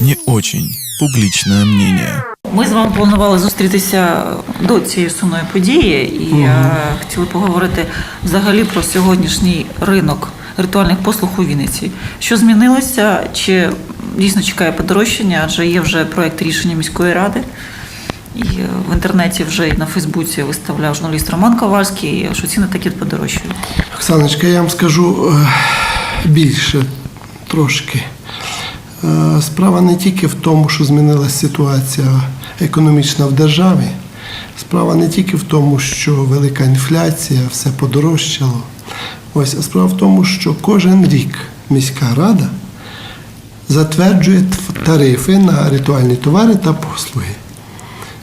не очень публичное мнение. Ми з вами планували зустрітися до цієї сумної події і е, хотіли поговорити взагалі про сьогоднішній ринок ритуальних послуг у Вінниці. Що змінилося? Чи дійсно чекає подорожчання? Адже є вже проект рішення міської ради. І е, в інтернеті вже і на Фейсбуці виставляв журналіст Роман Ковальський, що ціни такі подорожчають. Оксаночка, я вам скажу е, більше трошки. Е, Справа не тільки в тому, що змінилася ситуація економічна в державі. Справа не тільки в тому, що велика інфляція, все подорожчало. Ось, а справа в тому, що кожен рік міська рада затверджує тарифи на ритуальні товари та послуги.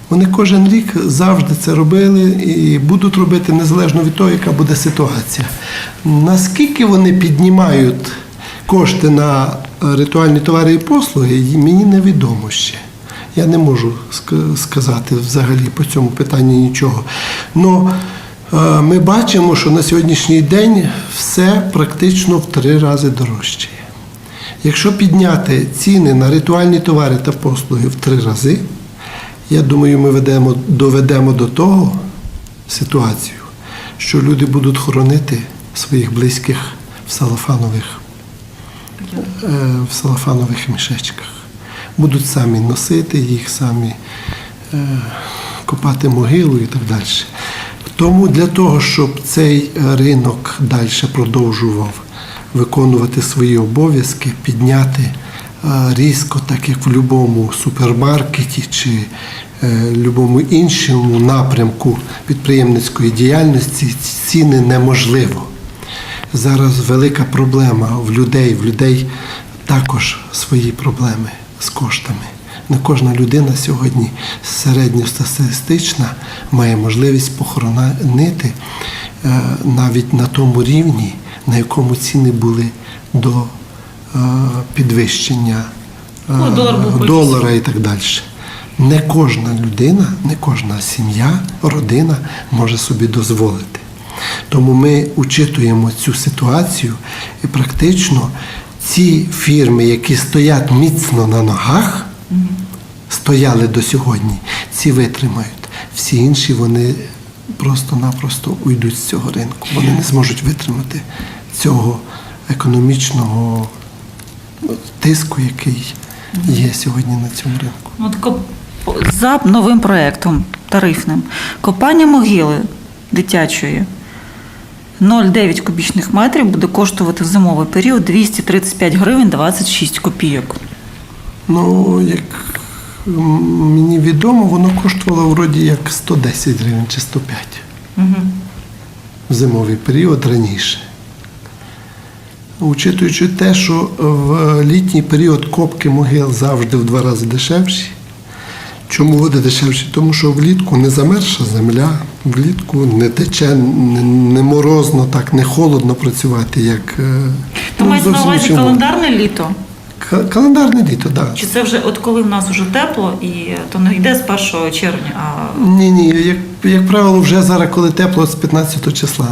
Вони кожен рік завжди це робили і будуть робити незалежно від того, яка буде ситуація. Наскільки вони піднімають кошти на ритуальні товари і послуги, мені невідомо ще. Я не можу сказати взагалі по цьому питанню нічого. Но е, ми бачимо, що на сьогоднішній день все практично в три рази дорожче. Якщо підняти ціни на ритуальні товари та послуги в три рази, я думаю, ми ведемо, доведемо до того ситуацію, що люди будуть хоронити своїх близьких в салафанових, в салафанових мішечках. Будуть самі носити їх, самі е, копати могилу і так далі. Тому для того, щоб цей ринок далі продовжував виконувати свої обов'язки, підняти е, різко, так як в будь-якому супермаркеті чи е, будь-якому іншому напрямку підприємницької діяльності ціни неможливо. Зараз велика проблема в людей. В людей також свої проблеми з коштами. Не кожна людина сьогодні середньостатистична має можливість похоронити е, навіть на тому рівні, на якому ціни були до е, підвищення е, Ну, долар долара і так далі. Не кожна людина, не кожна сім'я, родина може собі дозволити. Тому ми учитуємо цю ситуацію і практично ці фірми, які стоять міцно на ногах, стояли до сьогодні, ці витримають. Всі інші вони просто-напросто уйдуть з цього ринку. Вони не зможуть витримати цього економічного тиску, який є сьогодні на цьому ринку. От за новим проектом тарифним копання могили дитячої 0,9 кубічних метрів буде коштувати в зимовий період 235 гривень 26 копійок. Ну, як мені відомо, воно коштувало вроді як 110 гривень чи 105 Угу. в зимовий період раніше. Учитуючи те, що в літній період копки могил завжди в два рази дешевші. Чому буде дешевші? Тому що влітку не замерзша земля, влітку не тече, не, не морозно, так, не холодно працювати, як. е, То ну, мається на увазі чому. календарне літо? Календарне літо, так. Чи це вже от коли в нас вже тепло, і то не йде з 1 червня, а Ні, ні, як, як правило, вже зараз, коли тепло з 15 числа,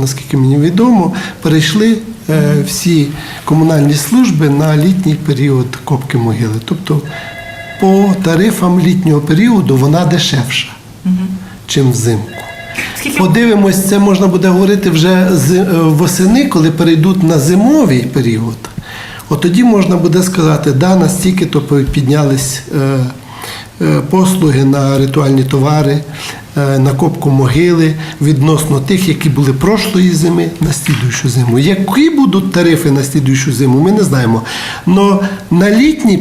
наскільки мені відомо, перейшли е, всі комунальні служби на літній період копки могили. Тобто по тарифам літнього періоду вона дешевша, чим взимку. скільки Подивимось, це можна буде говорити вже з е, восени, коли перейдуть на зимовий період. От тоді можна буде сказати, да, настільки то піднялись е, е, послуги на ритуальні товари, е, на копку могили відносно тих, які були прошлої зими на слідуючу зиму. Які будуть тарифи на слідуючу зиму, ми не знаємо. Но на літній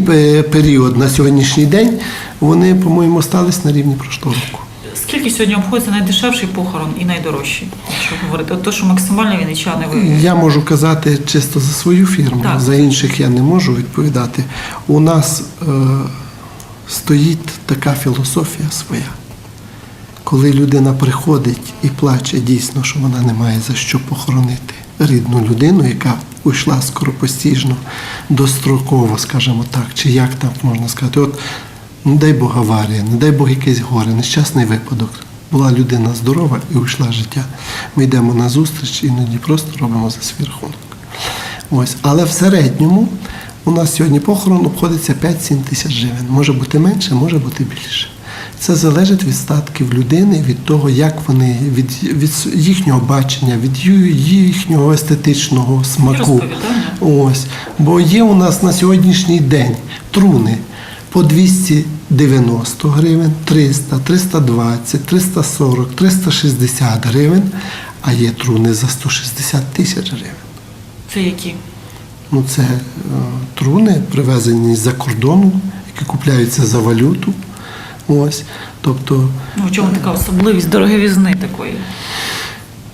період, на сьогоднішній день, вони, по-моєму, стались на рівні прошлого року. скільки сьогодні обходиться найдешевший похорон і найдорожчий, якщо говорити? От то, що максимально вінничани ви. Я можу казати чисто за свою фірму, Так. за інших я не можу відповідати. У нас е, стоїть така філософія своя. Коли людина приходить і плаче дійсно, що вона не має за що похоронити рідну людину, яка уйшла скоропостіжно, достроково, скажімо так, чи як там можна сказати, от не дай Бог аварія, не дай Бог якесь горе, нещасний випадок. Була людина здорова і уйшла життя. Ми йдемо на зустріч, іноді просто робимо за свій рахунок. Ось. Але в середньому У нас сьогодні похорон обходиться 5-7 тисяч гривень. Може бути менше, може бути більше. Це залежить від статків людини, від того, як вони, від, від їхнього бачення, від їхнього естетичного смаку. Ось. Бо є у нас на сьогоднішній день труни по 290 гривень, 300, 320, 340, 360 гривень, а є труни за 160 тисяч гривень. Це які? Ну, це е, труни, привезені з-за кордону, які купляються за валюту. Ось. Тобто, Ну, в чому така особливість дороговізни такої?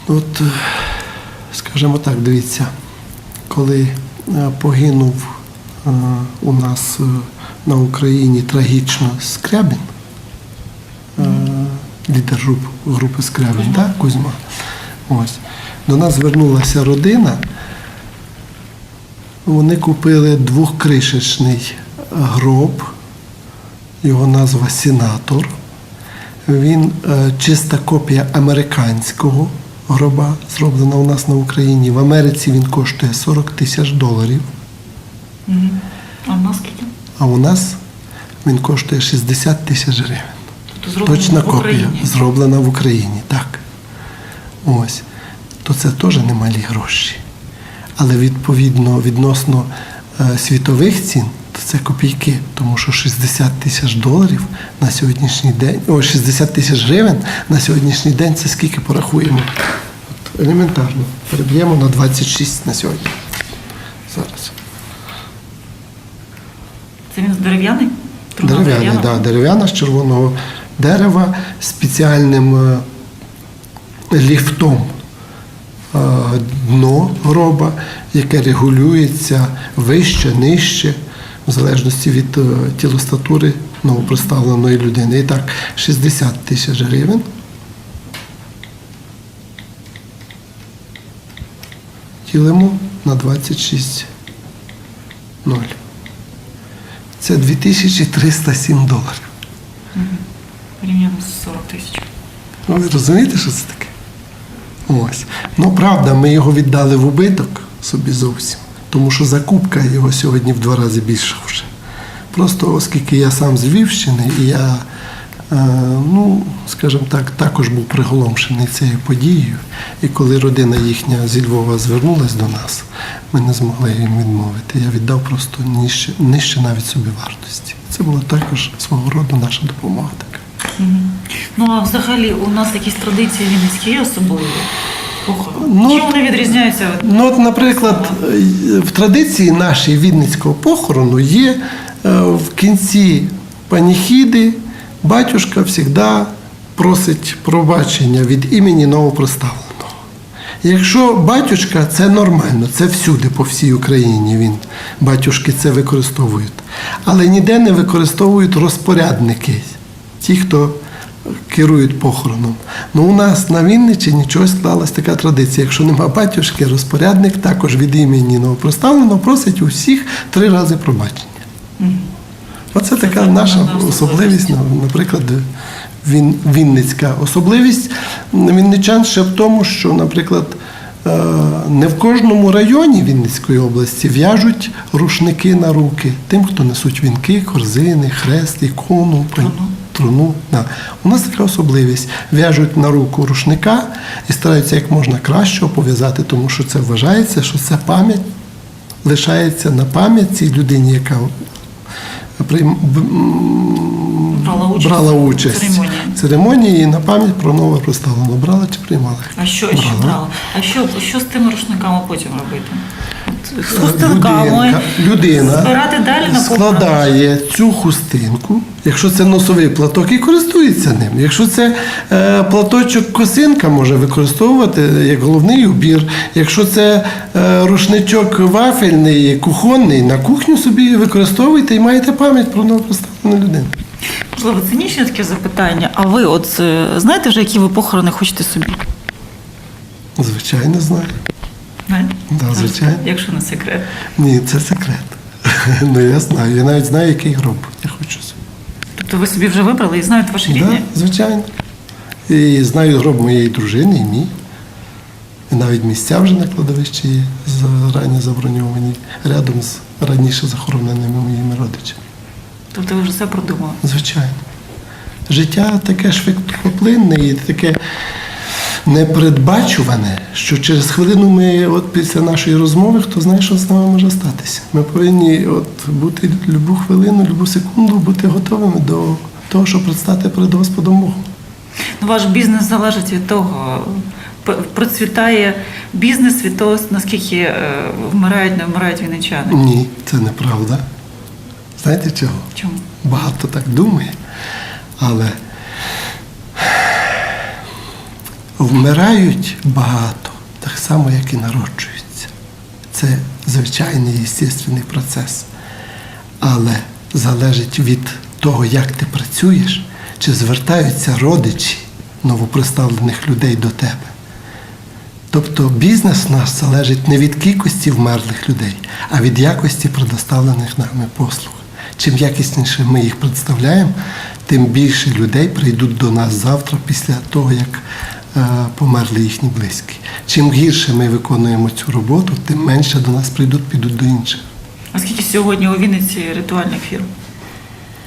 от, е, скажімо так, дивіться, коли е, загинув е, у нас на Україні трагічно Скрябін, лідер груп- групи Скрябін, так, Кузьма. Ось. До нас звернулася родина. Вони купили двохкришечний гроб, його назва Сенатор. Він е, чиста копія американського гроба, зроблена у нас на Україні. В Америці він коштує 40 тисяч доларів, А в нас скільки? а у нас він коштує 60 тисяч гривень. Тобто Точна в копія, Україні. зроблена в Україні, так. Ось. То це теж немалі гроші. Але відповідно відносно е, світових цін, то це копійки, тому що 60 тисяч доларів на сьогоднішній день, о, 60 тисяч гривень на сьогоднішній день це скільки порахуємо? От, елементарно. Переб'ємо на 26 на сьогодні. Зараз. Це він дерев'яний? Труна Дерев'яна, дерев'яна? з червоного дерева з спеціальним е, ліфтом е, дно гроба, яке регулюється вище, нижче, в залежності від е, тілостатури новопроставленої людини. І так, 60 тисяч гривень. Ділимо на 26 0. Це 2307 доларів. Порівняно з 40 тисяч. Ну, ви розумієте, що це таке? Ось. Ну, правда, ми його віддали в убиток собі зовсім, тому що закупка його сьогодні в два рази більша вже. Просто оскільки я сам з Львівщини, і я, е, ну, скажімо так, також був приголомшений цією подією. І коли родина їхня зі Львова звернулась до нас, ми не змогли їм відмовити. Я віддав просто нижче, нижче навіть собі вартості. Це була також свого роду наша допомога така. Ну а взагалі у нас якісь традиції вінницькі особливі? Ну, Чим вони відрізняються? Ну, от, наприклад, в традиції нашої відницького похорону є е, в кінці паніхіди батюшка завжди просить пробачення від імені новопроставленого. Якщо батюшка, це нормально, це всюди, по всій Україні він батюшки це використовують. Але ніде не використовують розпорядники, ті, хто керують похороном. Ну, у нас на Вінниччині чогось склалась така традиція. Якщо нема батюшки, розпорядник також від імені новопроставленого просить у всіх три рази пробачення. Оце така так, наша особливість, на- наприклад, він, Вінницька особливість вінничан ще в тому, що, наприклад, е, не в кожному районі Вінницької області в'яжуть рушники на руки тим, хто несуть вінки, корзини, хрест, ікону, труну. У нас така особливість. В'яжуть на руку рушника і стараються як можна краще пов'язати, тому що це вважається, що це пам'ять лишається на пам'ять цій людині, яка прийм- Брала участь брала участь церемонії. церемонії і на пам'ять про нове проставлено. Брала чи приймала? А що, що Брала. брала? А що, що з тими рушниками потім робити? З хустинками людина збирати далі на складає цю хустинку, якщо це носовий платок, і користується ним. Якщо це е, платочок косинка, може використовувати як головний убір. Якщо це е, рушничок вафельний, кухонний, на кухню собі використовуйте і маєте пам'ять про новопроставлену людину. Можливо, цинічне таке запитання. А ви от е, знаєте вже, які ви похорони хочете собі? Звичайно, знаю. Да, звичайно. Якщо не секрет. Ні, це секрет. ну я знаю. Я навіть знаю, який гроб я хочу собі. Тобто ви собі вже вибрали і знаєте ваше Так, рідне? звичайно. І знаю гроб моєї дружини і мій. І навіть місця вже на кладовищі є зарані заброньовані рядом з раніше захороненими моїми родичами. Тобто ви вже все продумали. Звичайно. Життя таке швидкоплинне і таке непередбачуване, що через хвилину ми, от після нашої розмови, хто знає, що з нами може статися. Ми повинні от бути любу хвилину, любу секунду, бути готовими до того, щоб предстати перед Господом Богом. Ну, ваш бізнес залежить від того, процвітає бізнес від того, наскільки е, вмирають, не вмирають вінничани. Ні, це неправда. Знаєте чого? Чому? Багато так думає, але вмирають багато, так само, як і народжуються. Це звичайний естественний процес. Але залежить від того, як ти працюєш, чи звертаються родичі новоприставлених людей до тебе. Тобто бізнес у нас залежить не від кількості вмерлих людей, а від якості предоставлених нами послуг. Чим якісніше ми їх представляємо, тим більше людей прийдуть до нас завтра після того, як померли їхні близькі. Чим гірше ми виконуємо цю роботу, тим менше до нас прийдуть, підуть до інших. А скільки сьогодні у Вінниці ритуальних фірм,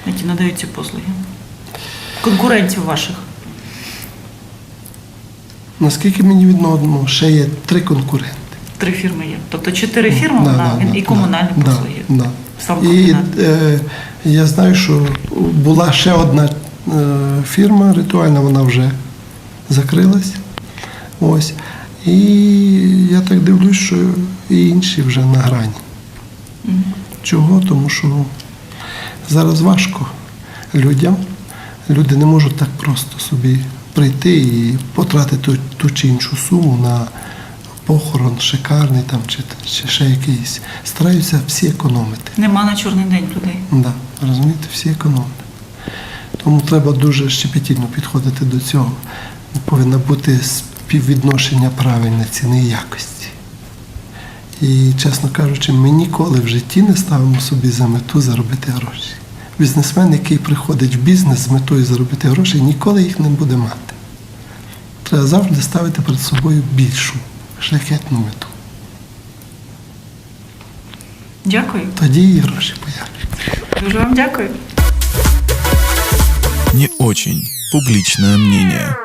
які надають ці послуги? Конкурентів ваших? Наскільки мені відомо, ще є три конкуренти. Три фірми є. Тобто чотири фірми Да, на да, і да, комунальні да, послуги. Да, Сам І е, я знаю, що була ще одна е, фірма ритуальна, вона вже закрилась. Ось. І я так дивлюсь, що і інші вже на грані. Чого? Тому що зараз важко людям. Люди не можуть так просто собі прийти і потратити ту, ту чи іншу суму на похорон шикарний там, чи, чи ще якийсь. Стараються всі економити. Нема на чорний день людей. Да, розумієте, всі економити. Тому треба дуже щепетільно підходити до цього. Повинно бути співвідношення правильної ціни і якості. І, чесно кажучи, ми ніколи в житті не ставимо собі за мету заробити гроші. Бізнесмен, який приходить в бізнес з метою заробити гроші, ніколи їх не буде мати. Треба завжди ставити перед собою більшу шляхетну мету. Дякую. Тоді і гроші появляться. Дуже вам дякую. Не очень публичное мнение.